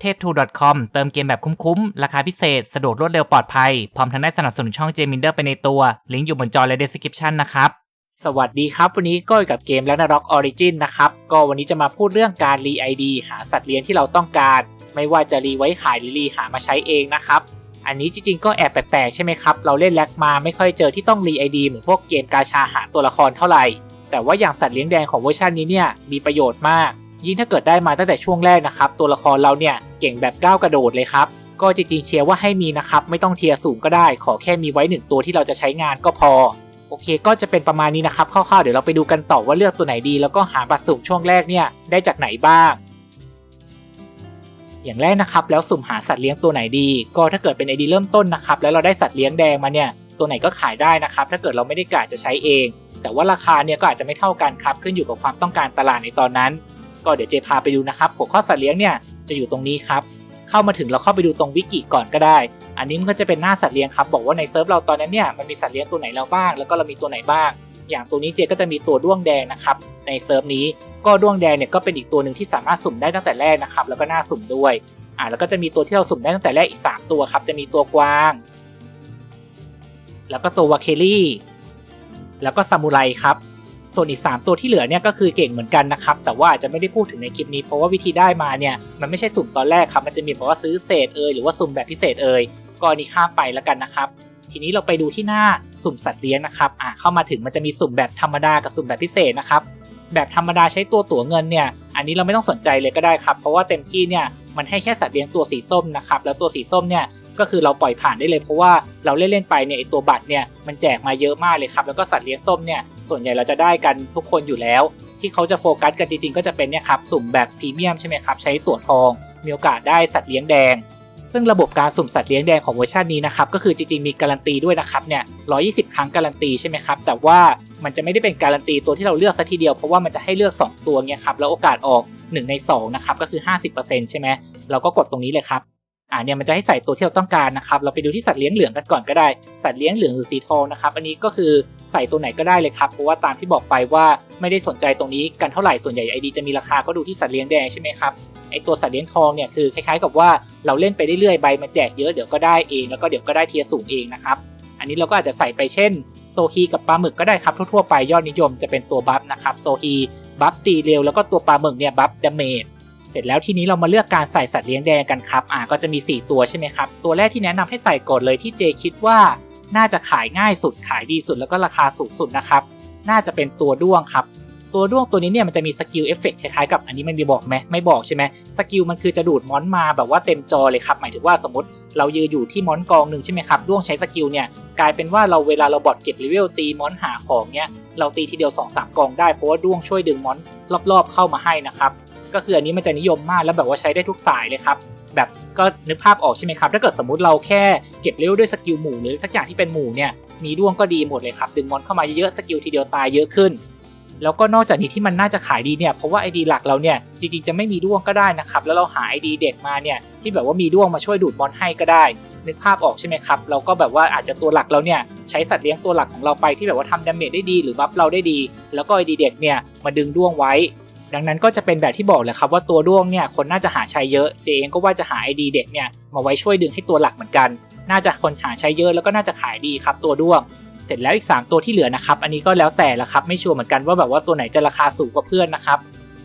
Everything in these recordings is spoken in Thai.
เทพทู .com เติมเกมแบบคุ้มๆ ราคาพิเศษ สะดวกรวดเร็วปลอดภัย พร้อมทั้งได้สนับสนุนช่องเจมินเดอร์ไปในตัว ลิงก์อยู่บนจอและ description นะครับ สวัสดีครับ วันนี้ก็อยู่กับเกมแล้วนะร็อกออริจินนะครับ ก็วันนี้จะมาพูดเรื่องการรีไอดีหาสัตว์เลี้ยงที่เราต้องการ ไม่ว่าจะรีไว้ขายหรือรีหามาใช้เองนะครับ อันนี้จริงๆ ก็แอบแปลกๆ ใช่ไหมครับ เราเล่นแล็กมาไม่ค่อยเจอที่ต้องรีไอดีเหมือนพวกเกมกาชาหาตัวละครเท่าไหร่ แต่ว่าอย่างสัตว์เลี้ยงแดงของเวอร์ชันนี้เนี่ยมีประโยชน์มาก ยิ่งถ้าเกิดได้มาตั้งแต่ช่วงแรกนะครับ ตัวละครเราเนี่ยเก่งแบบก้าวกระโดดเลยครับ ก็จริงๆเชียร์ว่าให้มีนะครับ ไม่ต้องเทียร์สูงก็ได้ ขอแค่มีไว้หนึ่งตัวที่เราจะใช้งานก็พอ โอเค ก็จะเป็นประมาณนี้นะครับคร่าวๆเดี๋ยวเราไปดูกันต่อว่าเลือกตัวไหนดี แล้วก็หาบัตรสุ่มช่วงแรกเนี่ยได้จากไหนบ้าง อย่างแรกนะครับ แล้วสุ่มหาสัตว์เลี้ยงตัวไหนดี ก็ถ้าเกิดเป็นไอดีเริ่มต้นนะครับ แล้วเราได้สัตว์เลี้ยงแดงมาเนี่ยตัวไหนก็ขายได้นะครับ ถ้าเกิดเราไม่ได้กะจะใช้เอง แต่ว่าราคาเนี่ยก็อาจจะไม่เท่ากันครับขึ้นอยู่กับความต้องการตลาดในตอนนั้น ก็เดี๋ยวเจพาไปดูนะครับหัวข้อสัตว์เลี้ยงเนี่ยจะอยู่ตรงนี้ครับเข้ามาถึงเราเข้าไปดูตรงวิกิก่อนก็ได้ อันนี้มันก็จะเป็นหน้าสัตว์เลี้ยงครับบอกว่าในเซิร์ฟเราตอนนั้นเนี่ยมันมีสัตว์เลี้ยงตัวไหนแล้วบ้าง แล้วก็เรามีตัวไหนบ้าง อย่างตัวนี้เจก็จะมีตัวด้วงแดงนะครับในเซิร์ฟนี้ก็ด้วงแดงเนี่ยก็เป็นอีกตัวหนึ่งที่สามารถสุ่มได้ตั้งแต่แรกนะครับแล้วก็น่าสุ่มด้วยอ่าแล้วก็จะมีตัวที่เราสุ่มได้ตั้งแต่แรกอีก 3 ตัวครับจะมีตัวกวาง แล้วก็ตัววาเคลี่แล้วก็ซามูไรครับ ส่วนอีก 3 ตัวที่เหลือเนี่ยก็คือเก่งเหมือนกันนะครับ แต่ว่าอาจจะไม่ได้พูดถึงในคลิปนี้เพราะว่าวิธีได้มาเนี่ยมันไม่ใช่สุ่มตอนแรกครับ มันจะมีบอกว่าซื้อเศษเอยหรือว่าสุ่มแบบพิเศษเอยก็อนนี้ข้ามไปแล้วกันนะครับ ทีนี้เราไปดูที่หน้าสุ่มสัตว์เลี้ยงนะครับอ่าเข้ามาถึงมันจะมีสุ่มแบบธรรมดากับสุ่มแบบพิเศษนะครับแบบธรรมดาใช้ตัวตั๋วเงินเนี่ย อันนี้เราไม่ต้องสนใจเลยก็ได้ครับ เพราะว่าเต็มที่เนี่ยมันให้แค่สัตว์เลี้ยงตัวสีส้มนะครับ แล้วตัวสีส้มเนี่ยก็คือเราปล่อยผ่านได้เลยเพราะว่าเราเล่นๆไปเนี่ยไอตัวบัตรเนี่ยมันแจกมาเยอะมากเลยครับ แล้วก็สัตว์เลี้ยงส้มเนี่ย ส่วนใหญ่เราจะได้กันทุกคนอยู่แล้ว ที่เขาจะโฟกัสกันจริงๆก็จะเป็นเนี่ยครับสุ่มแบบพรีเมียมใช่ไหมครับใช้ตั๋วทอง มีโอกาสได้สัตว์เลี้ยงแดง ซึ่งระบบการสุ่มสัตว์เลี้ยงแดงของเวอร์ชันนี้นะครับก็คือจริงๆมีการันตีด้วยนะครับเนี่ย120ครั้งการันตีใช่ไหมครับแต่ว่ามันจะไม่ได้เป็นการันตีตัวที่เราเลือกซะทีเดียวเพราะว่ามันจะให้เลือก 2 ตัวเนี่ยครับแล้วโอกาสออก 1 ใน2นะครับก็คือ 50%ใช่ไหมเราก็กดตรงนี้เลยครับ อ่าเนี่ยมันจะให้ใส่ตัวที่เราต้องการนะครับ เราไปดูที่สัตว์เลี้ยงเหลืองกันก่อนก็ได้ สัตว์เลี้ยงเหลืองหรือสีทองนะครับ อันนี้ก็คือใส่ตัวไหนก็ได้เลยครับ เพราะว่าตามที่บอกไปว่าไม่ได้สนใจตรงนี้กันเท่าไหร่ ส่วนใหญ่ไอดีจะมีราคาก็ดูที่สัตว์เลี้ยงแดงใช่ไหมครับ ไอตัวสัตว์เลี้ยงทองเนี่ยคือคล้ายๆกับว่าเราเล่นไปเรื่อยๆ ใบมันแจกเยอะ เดี๋ยวก็ได้เอง แล้วก็เดี๋ยวก็ได้เทียสูงเองนะครับ อันนี้เราก็อาจจะใส่ไปเช่นโซฮีกับปลาหมึกก็ได้ครับทั่วๆไปยอดนิยมจะเป็นตัวบัฟนะครับโซฮีบัฟตีเร็วแล้วก็ตัวปลาหมึกเนี่ยบัฟดาเมจ เสร็จแล้วทีนี้เรามาเลือกการใส่สัตว์เลี้ยงแดงกันครับ อ่าก็จะมี 4 ตัวใช่ไหมครับ ตัวแรกที่แนะนำให้ใส่ก่อนเลยที่เจคิดว่าน่าจะขายง่ายสุดขายดีสุดแล้วก็ราคาสูงสุดนะครับ น่าจะเป็นตัวด้วงครับ ตัวด้วงตัวนี้เนี่ยมันจะมีสกิลเอฟเฟกคล้ายๆกับอันนี้มันมีบอกไหมไม่บอกใช่ไหมสกิลมันคือจะดูดมอนมาแบบว่าเต็มจอเลยครับ หมายถึงว่าสมมติเรายืนอยู่ที่มอนกองหนึ่งใช่ไหมครับด้วงใช้สกิลเนี่ยกลายเป็นว่าเราเวลาเราบอดเก็บเลเวลตีมอนหาของเนี่ยเราตีทีเดียว2อสกองได้เพราะว่าด้วงช่วยดึงมอนรอบๆเข้ามาให้นะครับ ก็คืออันนี้มันจะนิยมมากแล้วแบบว่าใช้ได้ทุกสายเลยครับ แบบก็นึกภาพออกใช่ไหมครับ ถ้าเกิดสมมติเราแค่เก็บเลเวลด้วยสกิลหมู่หรือสักอย่างที่เป็นหมู่เนี่ยมีด้วงก็ดีหมดเลยครับ ดึงมอนเข้ามาเยอะๆสกิลทีเดียวตายเยอะขึ้น แล้วก็นอกจากนี้ที่มันน่าจะขายดีเนี่ยเพราะว่า ID หลักเราเนี่ยจริงๆจะไม่มีด้วงก็ได้นะครับแล้วเราหา ID เด็กมาเนี่ยที่แบบว่ามีด้วงมาช่วยดูดมอนให้ก็ได้นึกภาพออกใช่ไหมครับ เราก็แบบว่าอาจจะตัวหลักเราเนี่ยใช้สัตว์เลี้ยงตัวหลักของเราไปที่แบบว่าทำดาเมจได้ดีหรือบัฟเราได้ดี แล้วก็ ID เด็กเนี่ยมาดึงด้วงไว้ ดังนั้นก็จะเป็นแบบที่บอกเลยครับว่าตัวด้วงเนี่ยคนน่าจะหาใช้เยอะเจเองก็ว่าจะหา ID เด็กเนี่ยมาไว้ช่วยดึงให้ตัวหลักเหมือนกัน น่าจะคนหาใช้เยอะแล้วก็น่าจะขายดีครับตัวด้วง เสร็จแล้วอีก 3 ตัวที่เหลือนะครับอันนี้ก็แล้วแต่ละครับไม่ชัวร์เหมือนกันว่าแบบว่าตัวไหนจะราคาสูงกว่าเพื่อนนะครับ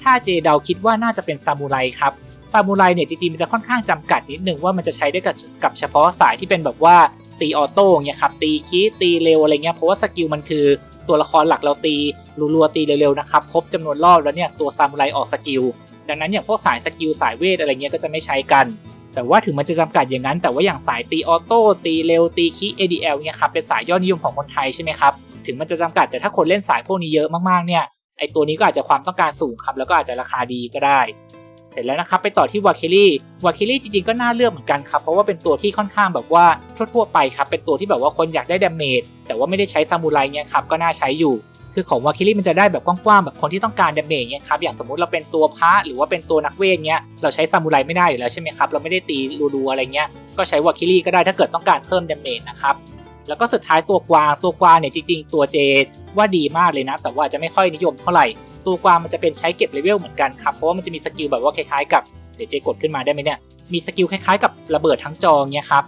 ถ้าเจเดาคิดว่าน่าจะเป็นซามูไรครับซามูไรเนี่ยจริงๆมันจะค่อนข้างจำกัดนิดนึงว่ามันจะใช้ได้กับกับเฉพาะสายที่เป็นแบบว่าตีออโต้เงี้ยครับตีคีตีเร็วอะไรเงี้ยเพราะว่าสกิลมันคือตัวละครหลักเราตี รัวๆตีเร็วๆนะครับครบจำนวนรอบแล้วเนี่ยตัวซามูไรออกสกิลดังนั้นอย่างพวกสายสกิลสายเวทอะไรเงี้ยก็จะไม่ใช้กัน แต่ว่าถึงมันจะจำกัดอย่างนั้น แต่ว่าอย่างสายตีออโต้ตีเร็วตีคี ADL เนี่ยครับเป็นสายยอดนิยมของคนไทยใช่ไหมครับถึงมันจะจำกัดแต่ถ้าคนเล่นสายพวกนี้เยอะมากๆเนี่ยไอตัวนี้ก็อาจจะความต้องการสูงครับแล้วก็อาจจะราคาดีก็ได้ เสร็จแล้วนะครับไปต่อที่วาเคลี่วาเคลี่จริงๆก็น่าเลือกเหมือนกันครับเพราะว่าเป็นตัวที่ค่อนข้างแบบว่าทั่วๆไปครับเป็นตัวที่แบบว่าคนอยากได้ดาเมจแต่ว่าไม่ได้ใช้ซามูไรเนี่ยครับก็น่าใช้อยู่ คือของวาคิริมันจะได้แบบกว้างๆแบบคนที่ต้องการดาเมจเนี่ยครับอย่างสมมติเราเป็นตัวพระหรือว่าเป็นตัวนักเวทเนี้ยเราใช้ซามูไรไม่ได้อยู่แล้วใช่ไหมครับเราไม่ได้ตีรัวๆอะไรเงี้ยก็ใช้วาคิริก็ได้ถ้าเกิดต้องการเพิ่มดาเมจนะครับแล้วก็สุดท้ายตัวกวางตัวกวางเนี่ยจริงๆ ตัวเจว่าดีมากเลยนะ แต่ว่าจะไม่ค่อยนิยมเท่าไหร่ ตัวกวางมันจะเป็นใช้เก็บเลเวลเหมือนกันครับเพราะว่ามันจะมีสกิลแบบว่าคล้ายๆกับเดี๋ยวเจกดขึ้นมาได้ไหมเนี่ยมีสกิลคล้ายๆกับระเบิดทั้งจอเงี้ยครับ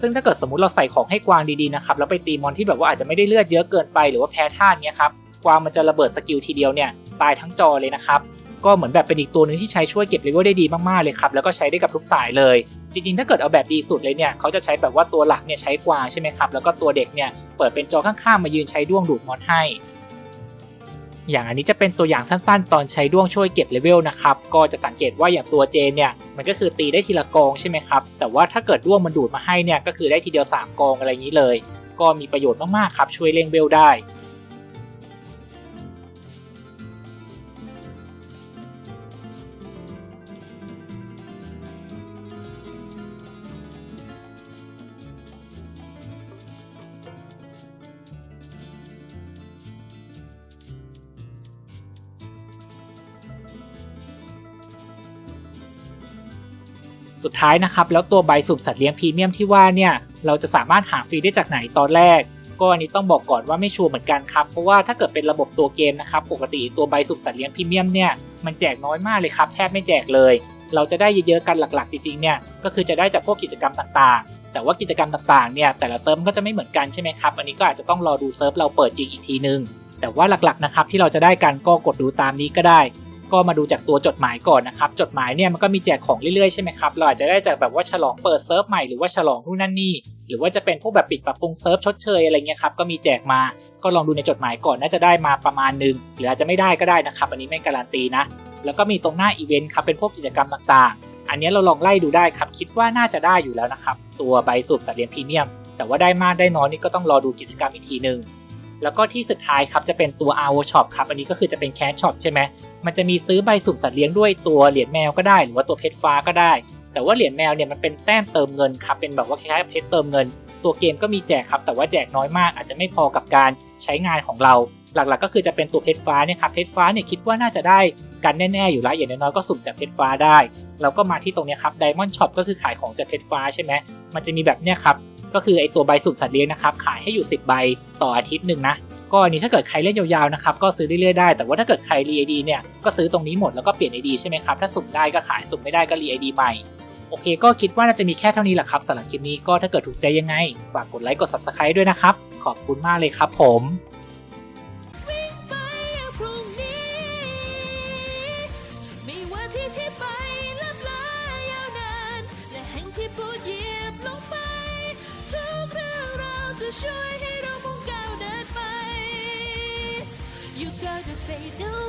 ซึ่งถ้าเกิดสมมติเราใส่ของให้กวางดีๆนะครับแล้วไปตีมอนที่แบบว่าอาจจะไม่ได้เลือดเยอะเกินไปหรือว่าแพ้ท่าเงี้ยครับ กวางมันจะระเบิดสกิลทีเดียวเนี่ยตายทั้งจอเลยนะครับก็เหมือนแบบเป็นอีกตัวหนึ่งที่ใช้ช่วยเก็บเลเวลได้ดีมากๆเลยครับแล้วก็ใช้ได้กับทุกสายเลย จริงๆ ถ้าเกิดเอาแบบดีสุดเลยเนี่ยเขาจะใช้แบบว่าตัวหลักเนี่ยใช้กวางใช่ไหมครับแล้วก็ตัวเด็กเนี่ยเปิดเป็นจอข้างๆมายืนใช้ด้วงดูดมอนให้ อย่างอันนี้จะเป็นตัวอย่างสั้นๆ ตอนใช้ด้วงช่วยเก็บเลเวลนะครับก็จะสังเกตว่าอย่างตัวเจนเนี่ยมันก็คือตีได้ทีละกองใช่ไหมครับแต่ว่าถ้าเกิดด้วงมันดูดมาให้เนี่ยก็คือได้ทีเดียว 3 กองอะไรอย่างนี้เลย ก็มีประโยชน์มากๆครับช่วยเร่งเวลได้ สุดท้ายนะครับ แล้วตัวใบสุ่มสัตว์เลี้ยงพรีเมียมที่ว่าเนี่ยเราจะสามารถหาฟรีได้จากไหนตอนแรก ก็อันนี้ต้องบอกก่อนว่าไม่ชัวร์เหมือนกันครับ เพราะว่าถ้าเกิดเป็นระบบตัวเกมนะครับปกติตัวใบสุ่มสัตว์เลี้ยงพรีเมียมเนี่ยมันแจกน้อยมากเลยครับแทบไม่แจกเลย เราจะได้เยอะๆกันหลักๆจริงๆเนี่ยก็คือจะได้จากพวกกิจกรรมต่างๆ แต่ว่ากิจกรรมต่างๆเนี่ยแต่ละเซิร์ฟก็จะไม่เหมือนกันใช่ไหมครับอันนี้ก็อาจจะต้องรอดูเซิร์ฟเราเปิดจริงอีกทีนึงแต่ว่าหลักๆนะครับที่เราจะได้กันก็กดดูตามนี้ก็ได้ ก็มาดูจากตัวจดหมายก่อนนะครับ จดหมายเนี่ยมันก็มีแจกของเรื่อยๆใช่ไหมครับ เราอาจจะได้จากแบบว่าฉลองเปิดเซิร์ฟใหม่หรือว่าฉลองนู่นนั่นนี่ หรือว่าจะเป็นพวกแบบปิดปรับปรุงเซิร์ฟชดเชยอะไรเงี้ยครับ ก็มีแจกมา ก็ลองดูในจดหมายก่อนน่าจะได้มาประมาณนึง หรืออาจจะไม่ได้ก็ได้นะครับ อันนี้ไม่การันตีนะ แล้วก็มีตรงหน้าอีเวนต์ครับ เป็นพวกกิจกรรมต่างๆ อันนี้เราลองไล่ดูได้ครับ คิดว่าน่าจะได้อยู่แล้วนะครับ ตัวใบสูบสัตว์เลี้ยงพรีเมียม แต่ว่าได้มากได้น้อยนี่ก็ต้องรอดูกิจกรรมอีกทีนึง แล้วก็ที่สุดท้ายครับจะเป็นตัว RO Shop ครับ อันนี้ก็คือจะเป็นแคชช็อปใช่ไหมมันจะมีซื้อใบสุ่มสัตว์เลี้ยงด้วยตัวเหรียญแมวก็ได้ หรือว่าตัวเพชรฟ้าก็ได้ แต่ว่าเหรียญแมวเนี่ยมันเป็นแต้มเติมเงินครับ เป็นแบบว่าคล้ายๆเพชรเติมเงิน ตัวเกมก็มีแจกครับ แต่ว่าแจกน้อยมาก อาจจะไม่พอกับการใช้งานของเรา หลักๆ ก็คือจะเป็นตัวเพชรฟ้าเนี่ยครับเพชรฟ้าเนี่ยคิดว่าน่าจะได้กันแน่ๆอยู่แล้วอย่างน้อยๆก็สุ่มจากเพชรฟ้าได้ เราก็มาที่ตรงนี้ครับ Diamond Shop ก็คือขายของจากเพชรฟ้าใช่ไหมมันจะมีแบบเนี้ยครับ ก็คือไอตัวใบสุ่มสัตว์เลี้ยงนะครับขายให้อยู่ 10 ใบต่ออาทิตย์หนึ่งนะก็อันนี้ถ้าเกิดใครเล่นยาวๆนะครับก็ซื้อเรื่อยๆได้ แต่ว่าถ้าเกิดใครรีไอดีเนี่ยก็ซื้อตรงนี้หมดแล้วก็เปลี่ยนไอดีใช่ไหมครับถ้าสุ่มได้ก็ขายสุ่มไม่ได้ก็รีไอดีใหม่โอเค ก็คิดว่าน่าจะมีแค่เท่านี้แหละครับสำหรับคลิปนี้ก็ถ้าเกิดถูกใจยังไง ฝากกดไลค์กด subscribe ด้วยนะครับ ขอบคุณมากเลยครับผม ช่วยให้เรามุ่งก้าวเดินไป You gotta fade away